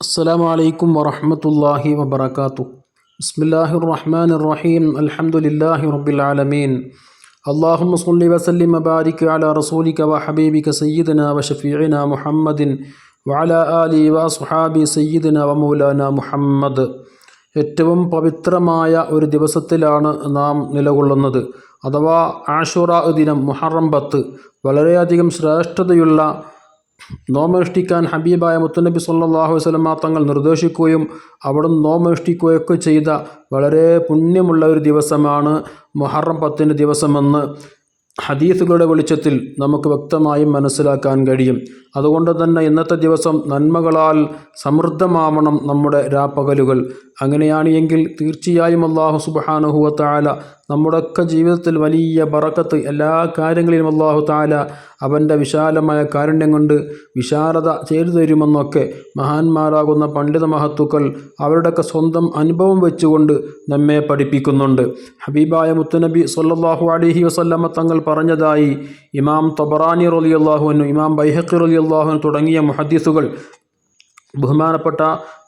അസ്സാം വലൈക്കും വറഹമത്തല്ലാഹി വബർക്കാത്തു ബിസ്മില്ലാഹി റഹ്മാൻ റഹീം അലഹമുല്ലാഹി റബ്ബിൽ ആലമീൻ. അള്ളാഹും വസ്ലി വസല്ലിം മബാരിക് അല റസൂലിക വ ഹബീബിക സയ്യിദന വ ഷഫീഇന മുഹമ്മദിൻ വഅല ആലി വ സുഹാബി സയ്യിദന വ മൗലാന മുഹമ്മദ്. ഏറ്റവും പവിത്രമായ ഒരു ദിവസത്തിലാണ് നാം നിലകൊള്ളുന്നത്. അഥവാ ആഷുറ ദിനം മുഹറം പത്ത്. വളരെയധികം ശ്രേഷ്ഠതയുള്ള നോമനുഷ്ഠിക്കാൻ ഹബീബായ മുത്തനബി സല്ലാഹു വസ്ലമ തങ്ങൾ നിർദ്ദേശിക്കുകയും അവിടുന്ന് നോമനുഷ്ഠിക്കുകയൊക്കെ ചെയ്ത വളരെ പുണ്യമുള്ള ഒരു ദിവസമാണ് മൊഹറം പത്തിന്റെ ദിവസമെന്ന് ഹദീസുകളുടെ വെളിച്ചത്തിൽ നമുക്ക് വ്യക്തമായും മനസ്സിലാക്കാൻ കഴിയും. അതുകൊണ്ട് തന്നെ ഇന്നത്തെ ദിവസം നന്മകളാൽ സമൃദ്ധമാവണം നമ്മുടെ രാപ്പകലുകൾ. അങ്ങനെയാണ് എങ്കിൽ തീർച്ചയായും അള്ളാഹു സുബാനുഹുവ താല നമ്മുടെയൊക്കെ ജീവിതത്തിൽ വലിയ ബറക്കത്ത് എല്ലാ കാര്യങ്ങളിലും അള്ളാഹു താല അവന്റെ വിശാലമായ കാരുണ്യം കൊണ്ട് വിശാലത ചെയ്തു തരുമെന്നൊക്കെ മഹാന്മാരാകുന്ന പണ്ഡിത മഹത്തുക്കൾ അവരുടെയൊക്കെ സ്വന്തം അനുഭവം വെച്ചുകൊണ്ട് നമ്മെ പഠിപ്പിക്കുന്നുണ്ട്. ഹബീബായ മുത്തുനബി സല്ലാഹു അലഹി വസല്ലമ്മ തങ്ങൾ പറഞ്ഞതായി ഇമാം തൊബറാനി റലി അള്ളാഹുവിനും ഇമാം ബൈഹഖി റലി അള്ളാഹുവിന് തുടങ്ങിയ മുഹദ്ദീസുകൾ. ബഹുമാനപ്പെട്ട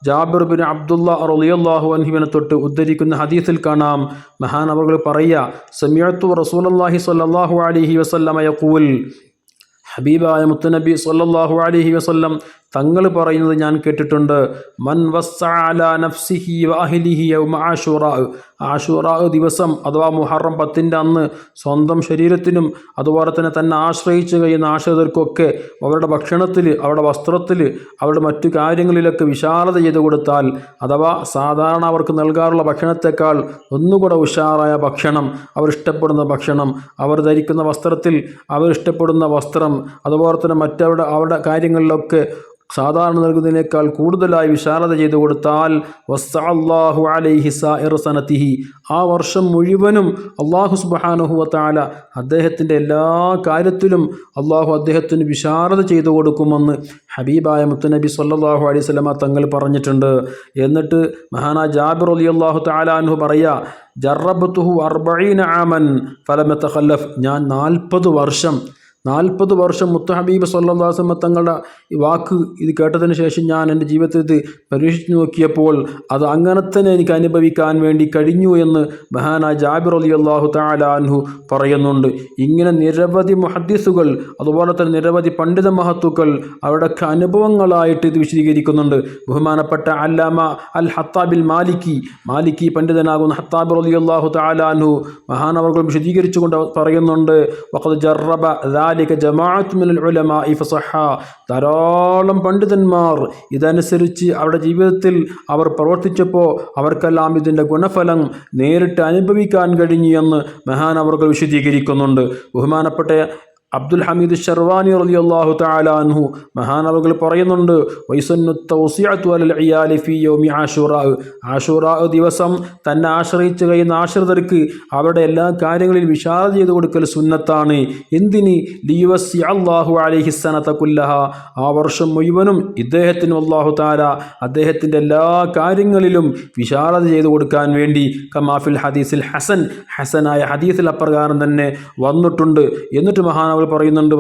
ജാബിർ ബിൻ അബ്ദുള്ള റളിയല്ലാഹു അൻഹുവിനെ തൊട്ട് ഉദ്ധരിക്കുന്ന ഹദീസിൽ കാണാം. മഹാനവകൾ പറയുക സമയത്തു റസൂലല്ലാഹി സ്വല്ലല്ലാഹു അലൈഹി വസല്ലമ യഖൂൽ ഹബീബായ മുത്തുനബി സല്ലല്ലാഹു അലൈഹി വസല്ലം തങ്ങൾ പറയുന്നത് ഞാൻ കേട്ടിട്ടുണ്ട്. മൻ നഫ്സിഹി വാഹിലിഹി ആഷുറാ. ആഷുറാ ദിവസം അഥവാ മുഹറം പത്തിന്റെ അന്ന് സ്വന്തം ശരീരത്തിനും അതുപോലെ തന്നെ തന്നെ ആശ്രയിച്ച് കഴിയുന്ന ആശ്രിതർക്കൊക്കെ അവരുടെ ഭക്ഷണത്തിൽ അവരുടെ വസ്ത്രത്തിൽ അവരുടെ മറ്റു കാര്യങ്ങളിലൊക്കെ വിശാലത ചെയ്തു കൊടുത്താൽ അഥവാ സാധാരണ അവർക്ക് നൽകാറുള്ള ഭക്ഷണത്തെക്കാൾ ഒന്നുകൂടെ ഉഷാറായ ഭക്ഷണം അവർ ഇഷ്ടപ്പെടുന്ന ഭക്ഷണം അവർ ധരിക്കുന്ന വസ്ത്രത്തിൽ അവരിഷ്ടപ്പെടുന്ന വസ്ത്രം അതുപോലെ തന്നെ മറ്റവരുടെ അവരുടെ കാര്യങ്ങളിലൊക്കെ സാധാരണ നൽകുന്നതിനേക്കാൾ കൂടുതലായി വിശാലത ചെയ്തു കൊടുത്താൽ വസ്സാഹു അലൈഹി സനത്തിഹി. ആ വർഷം മുഴുവനും അള്ളാഹു സുബാനുഹുവത്താല അദ്ദേഹത്തിന്റെ എല്ലാ കാര്യത്തിലും അള്ളാഹു അദ്ദേഹത്തിന് വിശാലത ചെയ്തു കൊടുക്കുമെന്ന് ഹബീബായ മുത്തുനബി സല്ലാഹു അലൈഹി സ്വലമ തങ്ങൾ പറഞ്ഞിട്ടുണ്ട്. എന്നിട്ട് മഹാന ജാബിർ അലി അള്ളാഹു താലാൻഹു പറയുക ജറബത്തുഹു അർബീന ആമൻ ഫലമെത്ത ഞാൻ നാൽപ്പത് വർഷം നാൽപ്പത് വർഷം മുത്തഹബീബ് സല്ലാസമ്മ തങ്ങളുടെ വാക്ക് ഇത് കേട്ടതിന് ശേഷം ഞാൻ എന്റെ ജീവിതത്തിൽ ഇത് പരീക്ഷിച്ചു നോക്കിയപ്പോൾ അത് അങ്ങനെ തന്നെ എനിക്ക് അനുഭവിക്കാൻ വേണ്ടി കഴിഞ്ഞു എന്ന് മഹാന ജാബിർ അലി അള്ളാഹു താലാൻഹു പറയുന്നുണ്ട്. ഇങ്ങനെ നിരവധി മുഹദ്ദിസുകൾ അതുപോലെ തന്നെ നിരവധി പണ്ഡിത മഹത്തുക്കൾ അവരുടെയൊക്കെ അനുഭവങ്ങളായിട്ട് ഇത് വിശദീകരിക്കുന്നുണ്ട്. ബഹുമാനപ്പെട്ട അല്ലാമ അൽ ഹത്താബിൽ മാലിക്കി മാലിക്കി പണ്ഡിതനാകുന്ന ഹത്താബിർ അലി അള്ളാഹു താലാൻഹു മഹാനവർകൾ വിശദീകരിച്ചുകൊണ്ട് പറയുന്നുണ്ട് വഖദ് ജറബ ബിദാലിക ജമാഅത്ത് മിനൽ ഉലമ ഫസഹ ധാരാളം പണ്ഡിതന്മാർ ഇതനുസരിച്ച് അവരുടെ ജീവിതത്തിൽ അവർ പ്രവർത്തിച്ചപ്പോൾ അവർക്കെല്ലാം ഇതിന്റെ ഗുണഫലം നേരിട്ട് അനുഭവിക്കാൻ കഴിഞ്ഞു എന്ന് മഹാൻ അവർ വിശദീകരിക്കുന്നുണ്ട്. ബഹുമാനപ്പെട്ട അബ്ദുൽ ഹമീദ് ഷർവാനി റലി അള്ളാഹു താലാൻഹു മഹാനവകൾ പറയുന്നുണ്ട് ആഷുറ. ദിവസം തന്നെ ആശ്രയിച്ചു കഴിയുന്ന ആശ്രിതർക്ക് അവരുടെ എല്ലാ കാര്യങ്ങളിൽ വിശാല ചെയ്തു കൊടുക്കൽ സുന്നത്താണ്. എന്തിന്? അള്ളാഹു അലിഹിസനത്ത കുല്ലഹ. ആ വർഷം മുഴുവനും ഇദ്ദേഹത്തിനും അള്ളാഹു താല അദ്ദേഹത്തിന്റെ എല്ലാ കാര്യങ്ങളിലും വിശാലത ചെയ്തു കൊടുക്കാൻ വേണ്ടി കമാഫിൽ ഹദീസിൽ ഹസൻ ഹസനായ ഹദീസിൽ അപ്രകാരം തന്നെ വന്നിട്ടുണ്ട്. എന്നിട്ട് മഹാനവ അവർ പറയുന്നുണ്ട്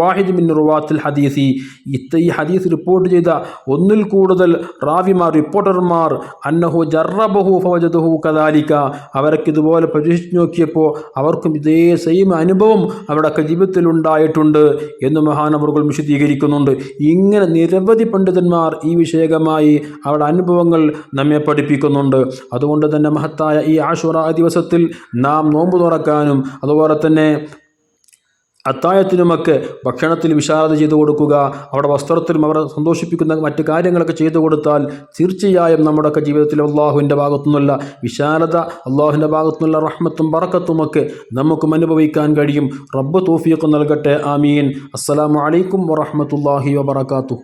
വാഹിദ് മിൻ റുവാത്തിൽ ഹദീസി. ഇത്ത ഈ ഹദീസ് റിപ്പോർട്ട് ചെയ്ത ഒന്നിൽ കൂടുതൽ റാവിമാർ റിപ്പോർട്ടർമാർ അന്നഹു ജറബഹു ഫവജദഹു കദാലിക്ക അവർക്ക് ഇതുപോലെ പരീക്ഷിച്ച് നോക്കിയപ്പോൾ അവർക്കും ഇതേ സെയിം അനുഭവം അവരുടെ ജീവിതത്തിൽ ഉണ്ടായിട്ടുണ്ട് എന്ന് മഹാനവറുകൾ വിശദീകരിക്കുന്നുണ്ട്. ഇങ്ങനെ നിരവധി പണ്ഡിതന്മാർ ഈ വിഷയകമായി അവരുടെ അനുഭവങ്ങൾ നമ്മെ പഠിപ്പിക്കുന്നുണ്ട്. അതുകൊണ്ട് തന്നെ മഹത്തായ ഈ ആശുറ ദിവസത്തിൽ നാം നോമ്പ് തുറക്കാനും അതുപോലെ തന്നെ അത്തായത്തിനുമൊക്കെ ഭക്ഷണത്തിൽ വിശാലത ചെയ്തു കൊടുക്കുക അവിടെ വസ്ത്രത്തിലും അവരെ സന്തോഷിപ്പിക്കുന്ന മറ്റു കാര്യങ്ങളൊക്കെ ചെയ്തു കൊടുത്താൽ തീർച്ചയായും നമ്മുടെയൊക്കെ ജീവിതത്തിൽ അള്ളാഹുവിന്റെ ഭാഗത്തുനിന്നുള്ള വിശാലത അള്ളാഹുവിന്റെ ഭാഗത്തുനിന്നുള്ള റഹ്മത്തും പറക്കത്തുമൊക്കെ നമുക്കും അനുഭവിക്കാൻ കഴിയും. റബ്ബ് തോഫിയൊക്കെ നൽകട്ടെ. ആമീൻ. അസ്സലാമു അലൈക്കും വറഹമത്തല്ലാഹി വബർക്കാത്തു